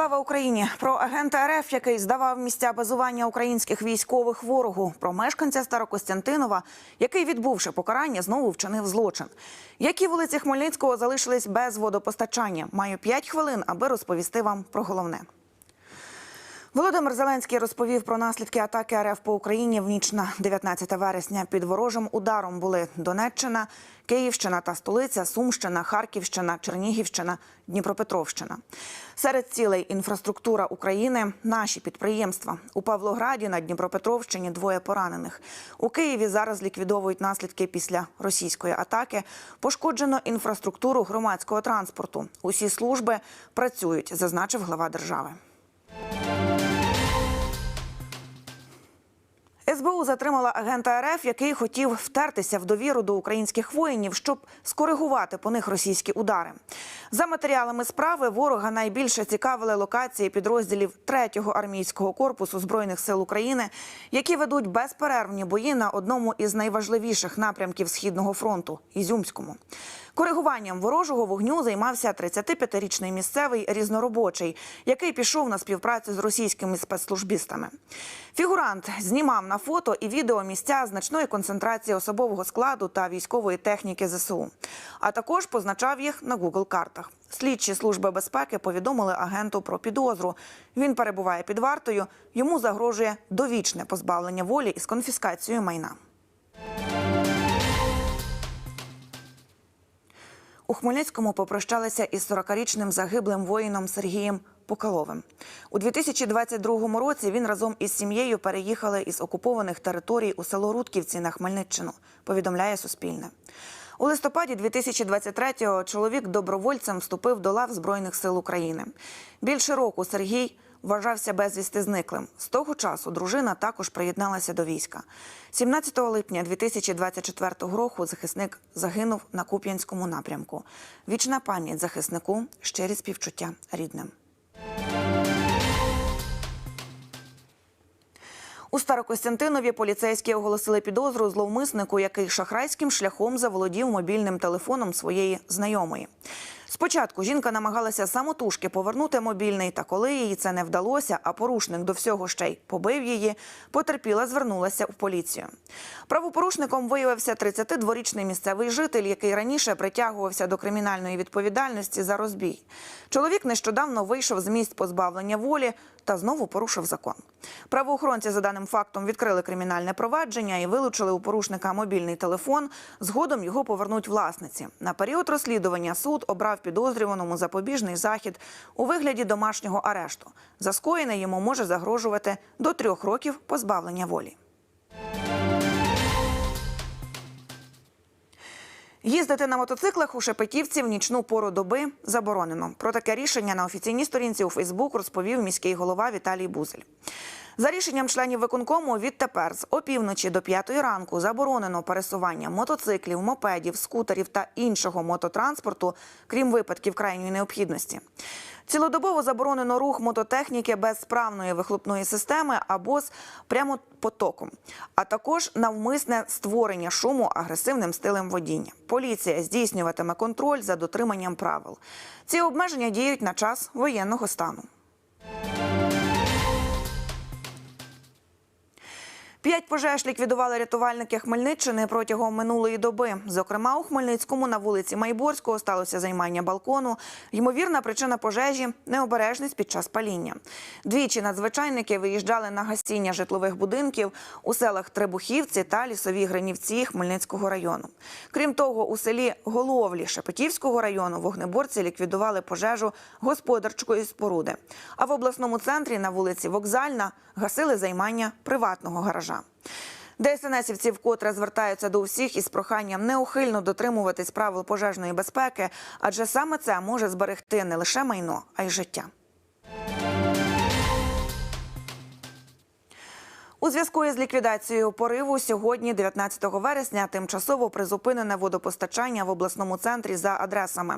Слава Україні! Про агента РФ, який здавав місця базування українських військових ворогу, про мешканця Старокостянтинова, який, відбувши покарання, знову вчинив злочин. Які вулиці Хмельницького залишились без водопостачання? Маю 5 хвилин, аби розповісти вам про головне. Володимир Зеленський розповів про наслідки атаки РФ по Україні в ніч на 19 вересня. Під ворожим ударом були Донеччина, Київщина та столиця, Сумщина, Харківщина, Чернігівщина, Дніпропетровщина. Серед цілей інфраструктура України, наші підприємства. У Павлограді на Дніпропетровщині двоє поранених. У Києві зараз ліквідовують наслідки після російської атаки. Пошкоджено інфраструктуру громадського транспорту. Усі служби працюють, зазначив глава держави. СБУ затримала агента РФ, який хотів втертися в довіру до українських воїнів, щоб скоригувати по них російські удари. За матеріалами справи ворога найбільше цікавили локації підрозділів 3-го армійського корпусу збройних сил України, які ведуть безперервні бої на одному із найважливіших напрямків східного фронту Ізюмському. Коригуванням ворожого вогню займався 35-річний місцевий різноробочий, який пішов на співпрацю з російськими спецслужбістами. Фігурант знімав на фото і відео місця значної концентрації особового складу та військової техніки ЗСУ, а також позначав їх на Google картах. Слідчі служби безпеки повідомили агенту про підозру. Він перебуває під вартою. Йому загрожує довічне позбавлення волі із конфіскацією майна. У Хмельницькому попрощалися із 40-річним загиблим воїном Сергієм Покаловим. У 2022 році він разом із сім'єю переїхали із окупованих територій у село Рудківці на Хмельниччину, повідомляє Суспільне. У листопаді 2023-го чоловік добровольцем вступив до лав Збройних сил України. Більше року Сергій вважався безвісти зниклим. З того часу дружина також приєдналася до війська. 17 липня 2024 року захисник загинув на Куп'янському напрямку. Вічна пам'ять захиснику, щирі співчуття рідним. У Старокостянтинові поліцейські оголосили підозру зловмиснику, який шахрайським шляхом заволодів мобільним телефоном своєї знайомої. Спочатку жінка намагалася самотужки повернути мобільний, та коли їй це не вдалося, а порушник до всього ще й побив її, потерпіла звернулася в поліцію. Правопорушником виявився 32-річний місцевий житель, який раніше притягувався до кримінальної відповідальності за розбій. Чоловік нещодавно вийшов з місць позбавлення волі та знову порушив закон. Правоохоронці за даним фактом відкрили кримінальне провадження і вилучили у порушника мобільний телефон. Згодом його повернуть власниці. На період розслідування суд обрав підозрюваному запобіжний захід у вигляді домашнього арешту. За скоєне йому може загрожувати до трьох років позбавлення волі. Їздити на мотоциклах у Шепетівці в нічну пору доби заборонено. Про таке рішення на офіційній сторінці у Фейсбук розповів міський голова Віталій Бузель. За рішенням членів виконкому відтепер з опівночі до п'ятої ранку заборонено пересування мотоциклів, мопедів, скутерів та іншого мототранспорту, крім випадків крайньої необхідності. Цілодобово заборонено рух мототехніки без справної вихлопної системи або з прямотоком, а також навмисне створення шуму агресивним стилем водіння. Поліція здійснюватиме контроль за дотриманням правил. Ці обмеження діють на час воєнного стану. П'ять пожеж ліквідували рятувальники Хмельниччини протягом минулої доби. Зокрема, у Хмельницькому на вулиці Майборського сталося займання балкону. Ймовірна причина пожежі необережність під час паління. Двічі надзвичайники виїжджали на гасіння житлових будинків у селах Требухівці та Лісові Гринівці Хмельницького району. Крім того, у селі Головлі Шепетівського району вогнеборці ліквідували пожежу господарчої споруди. А в обласному центрі на вулиці Вокзальна гасили займання приватного гаража. ДСНСівці вкотре звертаються до усіх із проханням неухильно дотримуватись правил пожежної безпеки, адже саме це може зберегти не лише майно, а й життя. Зв'язку із ліквідацією пориву сьогодні, 19 вересня, тимчасово призупинене водопостачання в обласному центрі за адресами: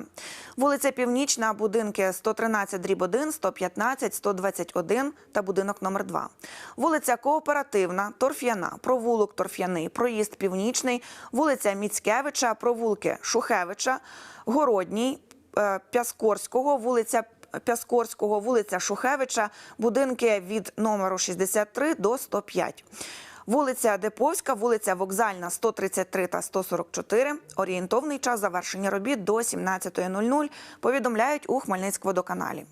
вулиця Північна, будинки 113 дріб 1, 115, 121 та будинок номер 2 Вулиця Кооперативна, Торф'яна, провулок Торф'яний, проїзд Північний, вулиця Міцкевича, провулки Шухевича, Городній, е, Пяскорського, вулиця Пяскорського, вулиця Шухевича, будинки від номеру 63 до 105. Вулиця Деповська, вулиця Вокзальна, 133 та 144. Орієнтовний час завершення робіт до 17.00, повідомляють у Хмельницькводоканалі.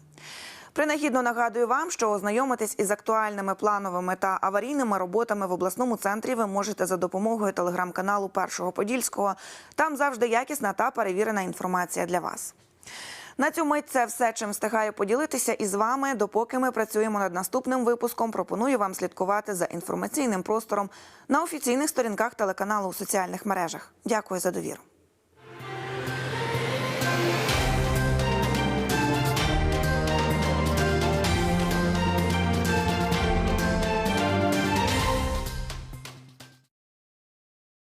Принагідно нагадую вам, що ознайомитись із актуальними плановими та аварійними роботами в обласному центрі ви можете за допомогою телеграм-каналу Першого Подільського. Там завжди якісна та перевірена інформація для вас. На цю мить це все, чим встигаю поділитися із вами. Допоки ми працюємо над наступним випуском, пропоную вам слідкувати за інформаційним простором на офіційних сторінках телеканалу у соціальних мережах. Дякую за довіру.